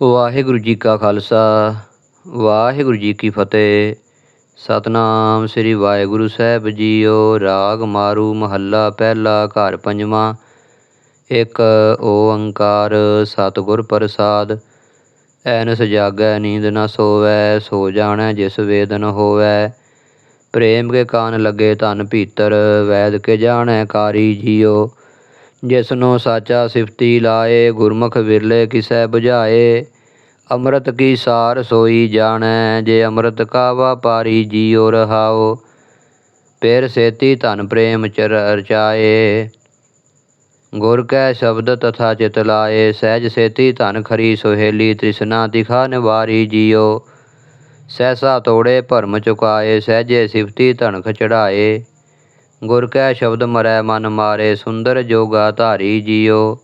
ਵਾਹਿਗੁਰੂ ਜੀ ਕਾ ਖਾਲਸਾ, ਵਾਹਿਗੁਰੂ ਜੀ ਕੀ ਫਤਿਹ। ਸਤਨਾਮ ਸ੍ਰੀ ਵਾਹਿਗੁਰੂ ਸਾਹਿਬ ਜੀਓ, ਰਾਗ ਮਾਰੂ ਮਹੱਲਾ ਪਹਿਲਾ ਘਰ ਪੰਜਵਾਂ। ਇੱਕ ਓੰਕਾਰ ਸਤਿਗੁਰ ਪ੍ਰਸਾਦ ਐਨਸ ਜਾਗੈ ਨੀਂਦ ਨਾ ਸੋਵੈ, ਸੋ ਜਾਣੈ ਜਿਸ ਵੇਦਨ ਹੋਵੈ। ਪ੍ਰੇਮ ਕੇ ਕਾਨ ਲੱਗੇ ਧਨ ਭੀਤਰ, ਵੈਦ ਕੇ ਜਾਣੈ ਕਾਰੀ ਜੀਓ। ਜਿਸ ਨੂੰ ਸਾਚਾ ਸਿਫਤੀ ਲਾਏ, ਗੁਰਮੁਖ ਵਿਰਲੇ ਕਿਸੈ 부ਝਾਏ ਅੰਮ੍ਰਿਤ ਕੀ ਸਾਰ ਸੋਈ ਜਾਣੈ, ਜੇ ਅੰਮ੍ਰਿਤ ਕਾ ਵਾਪਾਰੀ ਜੀਉ ਰਹਾਓ ਪੇਰ ਸੇਤੀ ਧਨ ਪ੍ਰੇਮ ਚਰ ਰਚਾਏ। ਗੁਰ ਕੈ ਸ਼ਬਦ ਤਥਾ ਚਿਤ ਲਾਏ, ਸਹਿਜ ਸੇਤੀ ਧਨ ਖਰੀ ਸੁਹੇਲੀ, ਤ੍ਰਿਸ਼ਨਾ ਤਿਖਾ ਨਿਵਾਰੀ ਜੀਉ। ਸਹਿਸਾ ਤੋੜੇ ਭਰਮ ਚੁਕਾਏ, ਸਹਿਜੇ ਸਿਫਤੀ ਧਨਖ ਚੜਾਏ ਗੁਰ ਕੈ ਸ਼ਬਦ ਮਰੈ ਮਨ ਮਾਰੇ, ਸੁੰਦਰ ਜੋਗਾ ਧਾਰੀ ਜੀਉ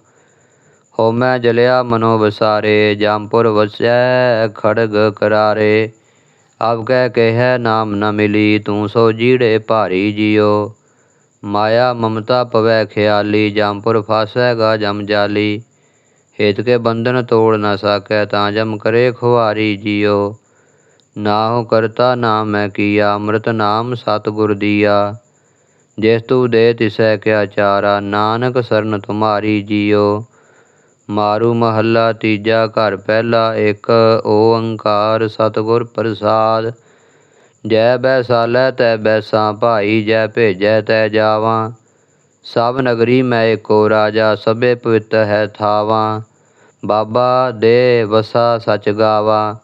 ਹੋਮੈ ਜਲਿਆ ਮਨੋ ਵਸਾਰੇ, ਜਾਮਪੁਰ ਵਸੈ ਖੜਗ ਕਰਾਰੇ। ਆਪ ਕਹਿ ਕਹਿ ਨਾਮ ਨ ਮਿਲੀ, ਤੂੰ ਸੋ ਜੀੜੇ ਭਾਰੀ ਜੀਉ ਮਾਇਆ ਮਮਤਾ ਪਵੈ ਖਿਆਲੀ ਜੰਪੁਰ ਫਾਸੈਗਾ ਜਮ ਜਾਲੀ। ਹੇਤ ਕੇ ਬੰਧਨ ਤੋੜ ਨਾ ਸਕੈ, ਤਾਂ ਜਮ ਕਰੇ ਖੁਆਰੀ ਜੀਉ ਨਾਹੁ ਕਰਤਾ ਨਾਮ ਮੈਂ ਕੀਆ, ਅੰਮ੍ਰਿਤ ਨਾਮ ਸਤਿਗੁਰ ਦੀਆ। ਜਿਸ ਤੂ ਦੇ ਤਿਸੈ ਕਿਆ ਚਾਰਾ, ਨਾਨਕ ਸਰਨ ਤੁਮਾਰੀ ਜੀਓ। ਮਾਰੂ ਮਹੱਲਾ ਤੀਜਾ ਘਰ ਪਹਿਲਾ ਇੱਕ, ਓੰਕਾਰ ਸਤਿਗੁਰ ਪ੍ਰਸਾਦ। ਜੈ ਬੈਸਾਲੈ ਤੈ ਬੈਸਾਂ ਭਾਈ, ਜੈ ਭੇਜੈ ਤੈ ਜਾਵਾਂ। ਸਭ ਨਗਰੀ ਮੈਂ ਏਕੋ ਰਾਜਾ, ਸਭੇ ਪਵਿੱਤ ਹੈ ਥਾਵਾਂ। ਬਾਬਾ ਦੇ ਵਸਾ ਸਚ ਗਾਵਾ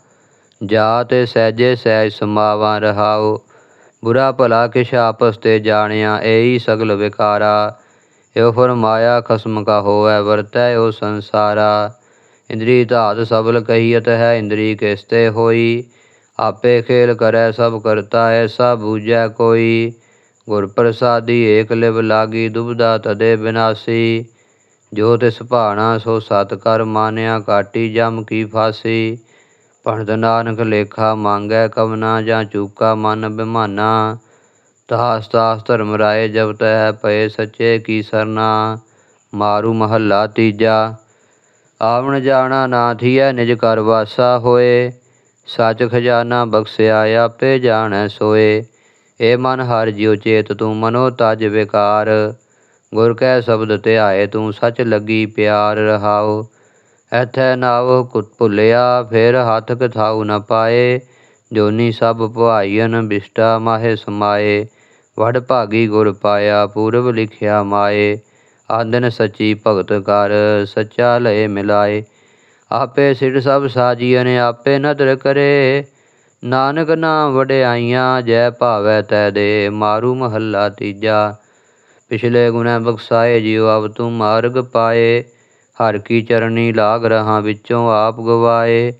ਤੇ ਸਹਿਜੇ ਸਹਿਜ ਸਮਾਵਾਂ ਰਹਾਓ ਬੁਰਾ ਭਲਾ ਕਿਛ ਆਪਸ ਤੇ ਜਾਣਿਆ ਏਈ ਸਗਲ ਵਿਕਾਰਾ। ਇਹੋ ਫਰਮਾਇਆ, ਖਸਮ ਕਾ ਹੋਵੈ, ਵਰਤੈ ਉਹ ਸੰਸਾਰਾ। ਇੰਦਰੀ ਧਾਤ ਸਬਲ ਕਹੀਤ ਹੈ, ਇੰਦਰੀ ਕਿਸਤੇ ਹੋਈ? ਆਪੇ ਖੇਲ ਕਰੈ, ਸਭ ਕਰਤਾ ਐਸਾ ਬੂਝੈ ਕੋਈ। ਗੁਰ ਪ੍ਰਸਾਦੀ ਏਕ ਲਿਵ ਲਾਗੀ, ਦੁਬਦਾ ਤਦੇ ਬਿਨਾਸੀ। ਜੋ ਤਿਸ ਭਾਣਾ, ਸੋ ਸਤ ਕਰ ਮਾਨਿਆ ਕਾਟੀ ਜਮ ਕੀ ਫਾਸੀ। ਪੜਦ ਨਾਨਕ ਲੇਖਾ ਮੰਗੈ ਕਵਨਾ ਜਾਂ ਚੂਕਾ ਮਨ ਬਿਮਾਨਾ। ਤਾਸ ਤਾਸ ਧਰਮ ਰਾਏ ਜਪਤ ਤੈ ਪਏ ਸੱਚੇ ਕੀ ਸਰਨਾ, ਮਾਰੂ ਮਹੱਲਾ ਤੀਜਾ। ਆਵਣ ਜਾਣਾ ਨਾ ਥੀਐ ਨਿਜ ਕਰ ਵਾਸਾ ਹੋਏ, ਸੱਚ ਖਜ਼ਾਨਾ ਬਖਸ਼ਿਆ ਆਪੇ ਜਾਣੈ ਸੋਏ। ਏ ਮਨ ਹਰ ਜਿਉ ਚੇਤ ਤੂੰ ਮਨੋ ਤਜ ਵਿਕਾਰ, ਗੁਰ ਕੈ ਸ਼ਬਦ ਧਿਆਏ ਤੂੰ ਸੱਚ ਲੱਗੀ ਪਿਆਰ ਰਹਾਉ। ਐਥੈ ਨਾਵ ਕੁਤ ਭੁੱਲਿਆ, ਫਿਰ ਹੱਥ ਕਥਾਉ ਨ ਪਾਏ। ਜੋਨੀ ਸਭ ਭਵਾਈਨ ਬਿਸ਼ਟਾ ਮਾਹੇ ਸਮਾਏ। ਵਡ ਭਾਗੀ ਗੁਰ ਪਾਇਆ ਪੂਰਬ ਲਿਖਿਆ ਮਾਏ। ਆਦਨ ਸੱਚੀ ਭਗਤ ਕਰ, ਸੱਚਾ ਲਏ ਮਿਲਾਏ। ਆਪੇ ਸਿਰ ਸਭ ਸਾਜੀਆਂ ਆਪੇ ਨਦਰ ਕਰੇ। ਨਾਨਕ ਨਾਮ ਵਡਿਆਈਆਂ, ਜੈ ਭਾਵੈ ਤੈ ਦੇ। ਮਾਰੂ ਮਹੱਲਾ ਤੀਜਾ। ਪਿਛਲੇ ਗੁਣੈ ਬਖਸਾਏ, ਜਿਉ ਅਬ ਤੂੰ ਮਾਰਗ ਪਾਏ। ਹਰ ਕੀ ਚਰਨੀ ਲਾਗ ਰਹਾ ਵਿੱਚੋਂ ਆਪ ਗਵਾਏ।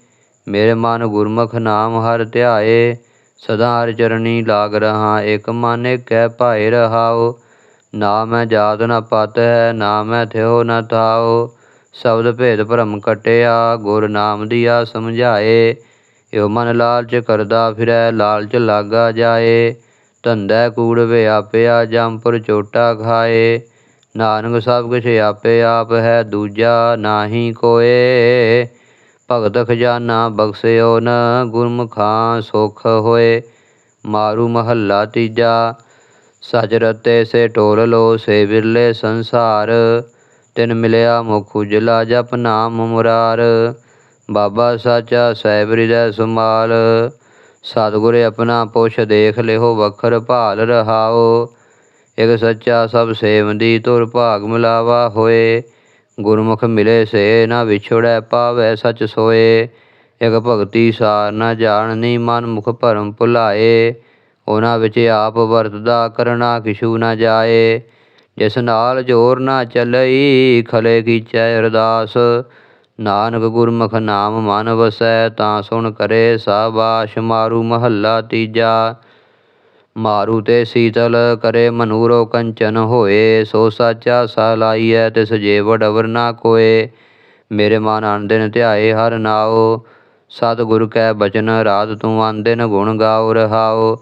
ਮੇਰੇ ਮਨ ਗੁਰਮੁਖ ਨਾਮ ਹਰ ਧਿਆਏ। ਸਦਾ ਹਰ ਚਰਨੀ ਲਾਗ ਰਹਾ, ਇਕ ਮਨ ਏਕੈ ਭਾਏ ਰਹਾਉ ਨਾ ਮੈਂ ਜਾਤ ਨਾ ਪਤ ਹੈ ਨਾ ਮੈਂ ਥਿਓ ਨਾ ਥਾਉ ਸ਼ਬਦ ਭੇਦ ਭਰਮ ਕਟਿਆ, ਗੁਰ ਨਾਮ ਦੀਆ ਸਮਝਾਏ। ਇਹੋ ਮਨ ਲਾਲਚ ਕਰਦਾ ਫਿਰੈ, ਲਾਲਚ ਲਾਗਾ ਜਾਏ। ਧੰਦਾ ਕੂੜ ਵਿਆਪਿਆ ਜੰਪੁਰ ਚੋਟਾ ਖਾਏ। ਨਾਨਕ ਸਭ ਕੁਛ ਆਪੇ ਆਪ ਹੈ, ਦੂਜਾ ਨਾਹੀ ਕੋਏ। ਭਗਤ ਖਜ਼ਾਨਾ ਬਖਸ਼ਿਓ ਨ ਗੁਰਮੁਖਾਂ ਸੁਖ ਹੋਏ। ਮਾਰੂ ਮਹੱਲਾ ਤੀਜਾ, ਸਚ ਰਤੇ ਸੇ ਟੋਲ ਲੋ ਸੇ ਵਿਰਲੇ ਸੰਸਾਰ। ਤਿਨ ਮਿਲਿਆ ਮੁਖ ਉਜਲਾ ਜਪ ਨਾਮ ਮੁਰਾਰ। ਬਾਬਾ ਸਾਚਾ ਸਹਿਬ ਹਿਰਦੈ ਸੁਮਾਲ। ਸਤਿਗੁਰ ਆਪਣਾ ਪੁੱਛ ਦੇਖ ਲਿਓ ਵਖਰ ਭਾਲ ਰਹਾਓ। ਇਕ ਸੱਚਾ ਸਭ ਸੇਵੰਦੀ ਤੁਰ ਭਾਗ ਮਿਲਾਵਾ ਹੋਏ। ਗੁਰਮੁਖ ਮਿਲੇ ਸੇ ਨਾ ਵਿਛੜੈ ਪਾਵੈ ਸਚ ਸੋਏ। ਇਕ ਭਗਤੀ ਸਾਰ ਨਾ ਜਾਣਨੀ ਮਨ ਮੁਖ ਭਰਮ ਭੁਲਾਏ। ਉਹਨਾਂ ਵਿੱਚ ਆਪ ਵਰਤਦਾ ਕਰਨਾ ਕਿਛੂ ਨਾ ਜਾਏ। ਜਿਸ ਨਾਲ ਜੋਰ ਨਾ ਚੱਲਈ ਖਲੇ ਕੀਚੈ ਅਰਦਾਸ। ਨਾਨਕ ਗੁਰਮੁਖ ਨਾਮ ਮਨ ਵਸੈ ਤਾਂ ਸੁਣ ਕਰੇ ਸਾਬਾਸ਼ ਮਾਰੂ ਮਹੱਲਾ ਤੀਜਾ। ਮਾਰੂ ਤੇ ਸੀਤਲ ਕਰੇ ਮਨੂਰੋ ਕੰਚਨ ਹੋਏ, ਸੋ ਸਾਚਾ ਸਾ ਲਾਈਐ ਤਿਸ ਜੇ ਅਵਰ ਨਾ ਕੋਏ। ਮੇਰੇ ਮਨ ਅਨਦਿਨ ਧਿਆਏ ਹਰ ਨਾਉ, ਸਤਿਗੁਰ ਕੈ ਬਚਨ ਰਾਤ ਤੂੰ ਅਨਦਿਨ ਗੁਣ ਗਾਉ ਰਹਾਉ।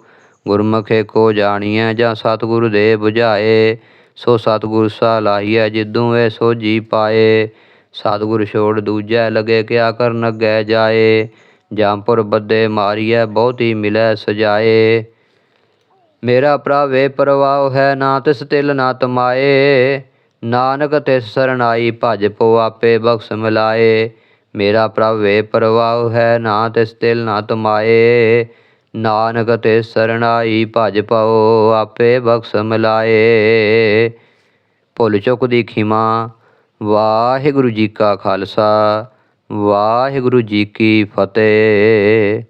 ਗੁਰਮੁਖੇ ਕੋ ਜਾਣੀਐ ਜਾਂ ਸਤਿਗੁਰ ਦੇ 부ਝਾਏ ਸੋ ਸਤਿਗੁਰ ਸਾ ਲਾਹੀਐ ਜਿਦੂ ਏ ਸੋਜੀ ਪਾਏ। ਸਤਿਗੁਰ ਛੋੜ ਦੂਜੈ ਲਗੇ ਕਿਆ ਕਰਨ ਅੱਗੇ ਜਾਏ ਜੰਪੁਰ ਬੱਦੇ ਮਾਰੀਐ ਬਹੁਤੀ ਮਿਲੈ ਸਜਾਏ। ਮੇਰਾ ਭਰਾ ਵੇ ਪਰਵਾਹ ਹੈ, ਨਾ ਤਿਸ ਤਿਲ ਨਾ ਤਮਾਏ। ਨਾਨਕ ਤਿਸ ਸਰਨਾਈ ਭਜ ਪੋ ਆਪੇ ਬਖਸ਼ ਮਿਲਾਏ। ਮੇਰਾ ਪ੍ਰਭੇ ਪਰਵਾਹ ਹੈ, ਨਾ ਤਿਸ ਤਿਲ ਨਾ ਤਮਾਏ। ਨਾਨਕ ਤਿਸ ਸਰਣਾਈ ਭਜ ਪਉ ਆਪੇ ਬਖਸ਼ ਮਿਲਾਏ। ਭੁੱਲ ਚੁੱਕ ਦੀ ਖਿਮਾ, ਵਾਹਿਗੁਰੂ ਜੀ ਕਾ ਖਾਲਸਾ, ਵਾਹਿਗੁਰੂ ਜੀ ਕੀ ਫਤਿਹ।